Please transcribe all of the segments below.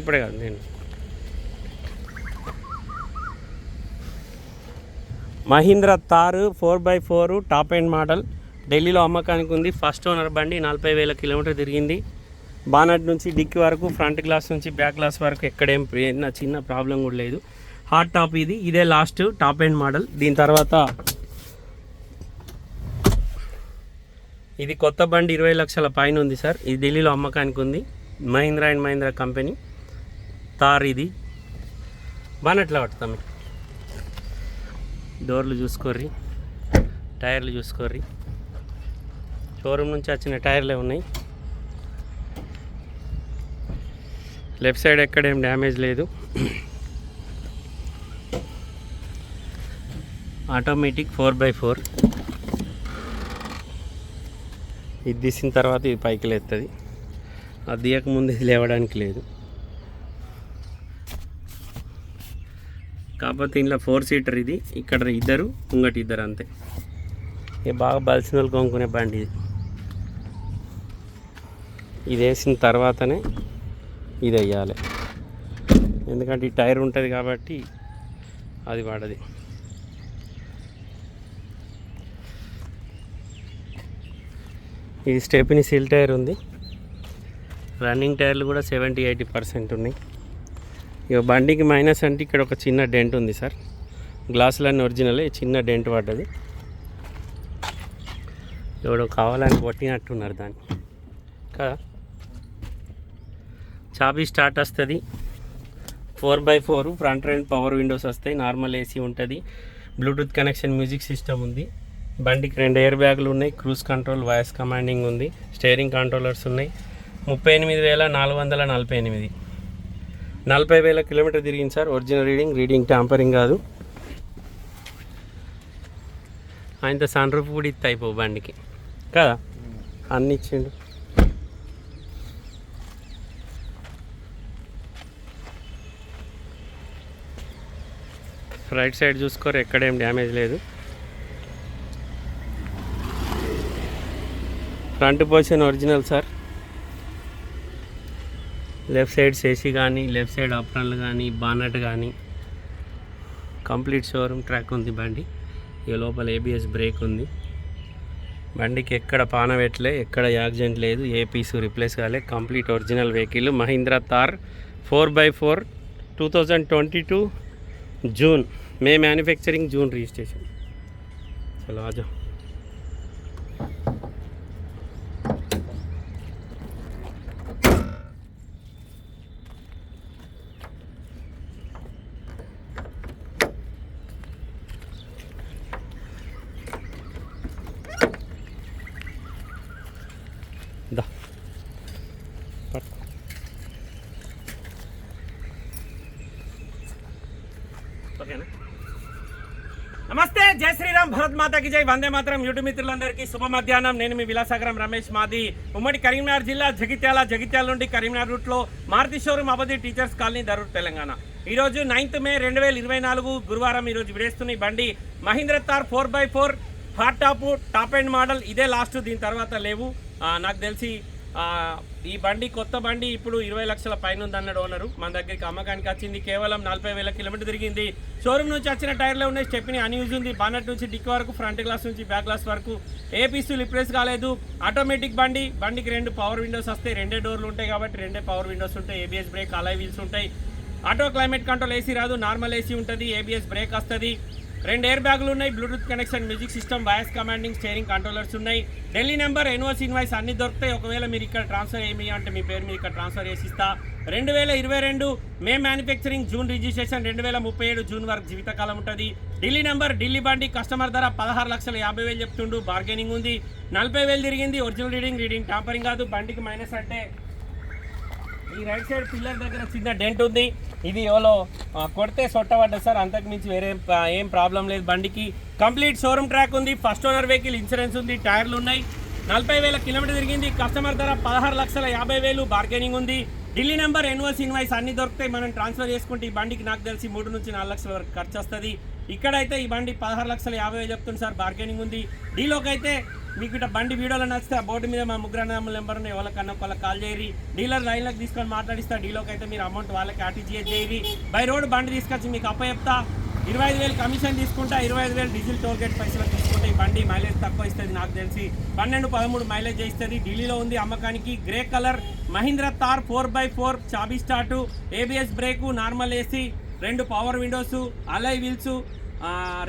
ఇప్పుడే కాదు నేను. Mahindra Thar four by four top end model. ఢిల్లీలో అమ్మకానికి ఉంది. ఫస్ట్ ఓనర్ బండి నలభై వేల కిలోమీటర్ తిరిగింది. బానట్ నుంచి డిక్కి వరకు ఫ్రంట్ గ్లాస్ నుంచి బ్యాక్ గ్లాస్ వరకు ఎక్కడేం చిన్న ప్రాబ్లం కూడా లేదు. హాట్ టాప్ ఇది. ఇదే లాస్ట్ టాప్ ఎండ్ మోడల్. దీని తర్వాత ఇది కొత్త బండి ఇరవై లక్షల పైన ఉంది సార్. ఇది ఢిల్లీలో అమ్మకానికి ఉంది. Mahindra and Mahindra company. తార్ ఇది బానట్లా పడతాం డోర్లు చూసుకోర్రి. టైర్లు చూసుకోర్రి. షోరూమ్ నుంచి వచ్చిన టైర్లే ఉన్నాయి. లెఫ్ట్ సైడ్ ఎక్కడేం డ్యామేజ్ లేదు. Automatic four by four. ఇది తీసిన తర్వాత ఇది పైకి లేస్తుంది అది తీయకముందు ఇది లేవడానికి లేదు. కాకపోతే ఇంట్లో ఫోర్ సీటర్ ఇది ఇక్కడ ఇద్దరు ముంగటి ఇద్దరు అంతే. ఇక బాగా బలిసిన వాళ్ళు కొనుక్కునే బండి ఇది. ఇది వేసిన తర్వాతనే ఇది వేయాలి. ఎందుకంటే ఈ టైర్ ఉంటుంది కాబట్టి అది వాడది. ఇది స్టెప్ని సీల్ టైర్ ఉంది. రన్నింగ్ టైర్లు కూడా సెవెంటీ ఎయిటీ పర్సెంట్ ఉన్నాయి. ఇక బండికి మైనస్ అంటే ఇక్కడ ఒక చిన్న డెంట్ ఉంది సార్. గ్లాసులన్నీ ఒరిజినలే చిన్న డెంట్ పడ్డది. ఎవడో కావాలని కొట్టినట్టున్నారు దాన్ని. కదా చాబీ స్టార్ట్ వస్తుంది. Four by four front and power windows వస్తాయి నార్మల్ ఏసీ ఉంటుంది. బ్లూటూత్ కనెక్షన్ మ్యూజిక్ సిస్టమ్ ఉంది. బండికి రెండు ఎయిర్ బ్యాగులు ఉన్నాయి క్రూజ్ కంట్రోల్ వాయిస్ కమాండింగ్ ఉంది స్టీరింగ్ కంట్రోలర్స్ ఉన్నాయి. ముప్పై ఎనిమిది వేల నాలుగు వందల నలభై ఎనిమిది. నలభై వేల కిలోమీటర్ తిరిగింది sir. Original reading reading tampering కాదు. ఆయనతో సన్ రూఫ్ కూడా ఇత్తాయి అయిపో బండికి. కదా? అన్ని ఇచ్చిండు. రైట్ సైడ్ చూసుకోరు ఎక్కడేం డ్యామేజ్ లేదు. Front position original sir left side సేసి కానీ లెఫ్ట్ సైడ్ అప్రన్లు కానీ బానట్ కానీ. కంప్లీట్ షోరూమ్ ట్రాక్ ఉంది బండి. ఈ లోపల ఏబిఎస్ బ్రేక్ ఉంది. బండికి ఎక్కడ పానవెట్లే ఎక్కడ యాక్సిడెంట్ లేదు ఏ పీసు రిప్లేస్ కాలే. Complete original vehicle Mahindra Thar four by four two thousand twenty two June. May manufacturing June registration. చలో ఆజా పట్టుకో ఓకేనా నమస్తే జై శ్రీరామ్ భరత్ మాతకి జై వందే మాత్రం యూట్యూబ్ మిత్రులందరికీ శుభ మధ్యాహ్నం. నేను మీ విలాసాగరం రమేష్ మాది. ఉమ్మడి కరీంనగర్ జిల్లా జగిత్యాల జగిత్యాల నుండి కరీంనగర్ రూట్లో మారుతి షోరూమ్ అబద్ధి టీచర్స్ కాలనీ దరూర్ తెలంగాణ. ఈ రోజు నైన్త్ మే రెండు వేల ఇరవై నాలుగు గురువారం ఈరోజు విడేస్తున్న బండి Mahindra Thar four by four hard top top and model ఇదే లాస్ట్ దీని తర్వాత లేవు. నాకు తెలిసి ఈ బండి కొత్త బండి ఇప్పుడు ఇరవై లక్షల పైన ఉంది అన్నాడు ఓనరు. మన దగ్గరికి అమ్మకానికి వచ్చింది కేవలం నలభై వేల కిలోమీటర్ తిరిగింది. షోరూమ్ నుంచి వచ్చిన టైర్లో ఉన్నాయి స్టెప్ని అన్యూజ్ ఉంది. బానట్ నుంచి డిక్ వరకు ఫ్రంట్ గ్లాస్ నుంచి బ్యాక్ గ్లాస్ వరకు. ఏ పీసులు రిప్లేస్ కాలేదు. ఆటోమేటిక్ బండి బండికి రెండు పవర్ విండోస్ వస్తాయి. రెండే డోర్లు ఉంటాయి కాబట్టి రెండే పవర్ విండోస్ ఉంటాయి. ఏబిఎస్ బ్రేక్ అలాయ్ వీల్స్ ఉంటాయి. ఆటో క్లైమేట్ కంట్రోల్ ఏసీ రాదు నార్మల్ ఏసీ ఉంటుంది. ఏబిఎస్ బ్రేక్ వస్తుంది. రెండు ఎయిర్ బ్యాగులు ఉన్నాయి Bluetooth connection music system voice commanding steering controllers ఉన్నాయి. ఢిల్లీ నెంబర్ ఎన్ఓసి ఇన్వాయిస్ అన్ని దొరుకుతాయి. ఒకవేళ మీరు ఇక్కడ ట్రాన్స్ఫర్ ఏమి అంటే మీ పేరు మీద ఇక్కడ ట్రాన్స్ఫర్ చేసిస్తా రెండు వేల ఇరవై రెండు మే మ్యానుఫ్యాక్చరింగ్ జూన్ రిజిస్ట్రేషన్ రెండు వేల ముప్పై ఏడు జూన్ వరకు జీవితకాలం ఉంటుంది. ఢిల్లీ నెంబర్ ఢిల్లీ బండి కస్టమర్ ధర పదహారు లక్షల యాభై వేలు చెప్తుండు. బార్గెనింగ్ ఉంది. నలభై వేలు తిరిగింది. ఒరిజినల్ రీడింగ్ రీడింగ్ టాంపరింగ్ కాదు. బండికి మైనస్ అంటే ఈ రైట్ సైడ్ పిల్లర్ దగ్గర చిన్న డెంట్ ఉంది. ఇది ఎవరో కొడితే సొట్టబడ్డది సార్. అంతకుమించి వేరే ఏం ప్రాబ్లం లేదు. బండికి కంప్లీట్ షోరూమ్ ట్రాక్ ఉంది. ఫస్ట్ ఓనర్ వెహికల్ ఇన్సూరెన్స్ ఉంది. టైర్లు ఉన్నాయి. నలభై వేల కిలోమీటర్ తిరిగింది. కస్టమర్ ధర పదహారు లక్షల యాభై వేలు. బార్గెనింగ్ ఉంది. ఢిల్లీ నెంబర్ ఎన్ఓసి ఇన్వాయిస్ అన్ని దొరుకుతాయి మనం ట్రాన్స్ఫర్ చేసుకుంటే ఈ బండికి నాకు తెలిసి మూడు నుంచి నాలుగు లక్షల వరకు ఖర్చు వస్తుంది. ఇక్కడైతే ఈ బండి పదహారు లక్షల యాభై వేలు చెప్తుంది సార్. బార్గెనింగ్ ఉంది. డీలోకి అయితే మీకు ఇట్లా బండి వీడియోలో నచ్చితే ఆ బోర్డు మీద మా ముగ్గురు అన్నదమ్ముల నెంబర్ ఎవరికన్నా ఒకళ్ళకి కాల్ చేయరి డీలర్ లైన్లకు తీసుకొని మాట్లాడిస్తా. డీలోకి అయితే మీరు అమౌంట్ వాళ్ళకి ఆర్టీజీఎస్ చేయరి బై రోడ్ బండి తీసుకొచ్చి మీకు అప్ప చెప్తా ఇరవై ఐదు వేలు కమిషన్ తీసుకుంటా ఇరవై ఐదు వేలు డీజిల్ టోల్ గేట్ పైసలు తీసుకుంటే ఈ బండి మైలేజ్ తక్కువ ఇస్తుంది నాకు తెలిసి. పన్నెండు పదమూడు మైలేజ్ ఇస్తుంది. ఢిల్లీలో ఉంది అమ్మకానికి grey colour Mahindra Thar four by four చాబీ start. ABS brake normal AC రెండు పవర్ విండోసు అలై వీల్స్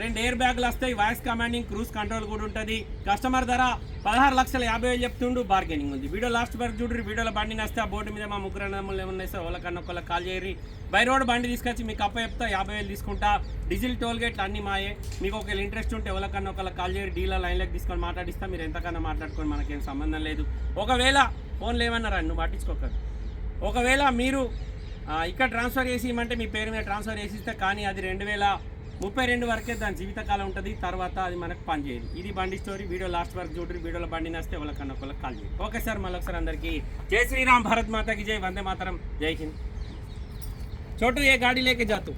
రెండు ఎయిర్ బ్యాగులు వస్తాయి. వాయిస్ కమాండింగ్ క్రూజ్ కంట్రోల్ కూడా ఉంటుంది. కస్టమర్ ధర పదహారు లక్షల యాభై వేలు చెప్తుండు బార్గెనింగ్ ఉంది. వీడియో లాస్ట్ వరకు చూడరు వీడియోలో బండి నస్తే ఆ బోర్డు మీద మా ముగ్గురు నమ్మలు ఏమన్నా సార్ వాళ్ళకన్నా ఒకళ్ళకి కాల్ చేయరి బై రోడ్ బండి తీసుకొచ్చి మీకు అప్ప చెప్తా యాభై వేలు తీసుకుంటా. డీజిల్ టోల్ గేట్లు అన్ని మాయే. మీకు ఒకవేళ ఇంట్రెస్ట్ ఉంటే ఎవరికన్నా ఒకళ్ళ కాల్ చేయరు డీలర్ లైన్లోకి తీసుకొని మాట్లాడిస్తా. మీరు ఎంతకన్నా మాట్లాడుకొని మనకేం సంబంధం లేదు. ఒకవేళ ఫోన్లు ఏమన్నారా నువ్వు పట్టించుకోకరు ఒకవేళ మీరు ఇక్కడ ట్రాన్స్ఫర్ చేసి ఇవ్వమంటే మీ పేరు మీద ట్రాన్స్ఫర్ చేసి ఇస్తే కానీ అది రెండు వేల ముప్పై రెండు వరకే దాని జీవితకాలం ఉంటుంది తర్వాత అది మనకు పనిచేయదు ఇది బండి స్టోరీ వీడియో లాస్ట్ వరకు చూడరు వీడియోలో బండి నస్తే వాళ్ళకన్నా ఒకళ్ళకి కాల్ చేయండి. ఓకే సార్ మళ్ళీ ఒకసారి అందరికీ జై శ్రీరామ్ భారత్ మాతకి జై వందే మాతరం జై హింద్. చోటు ఏ గాడి లేక జాతు?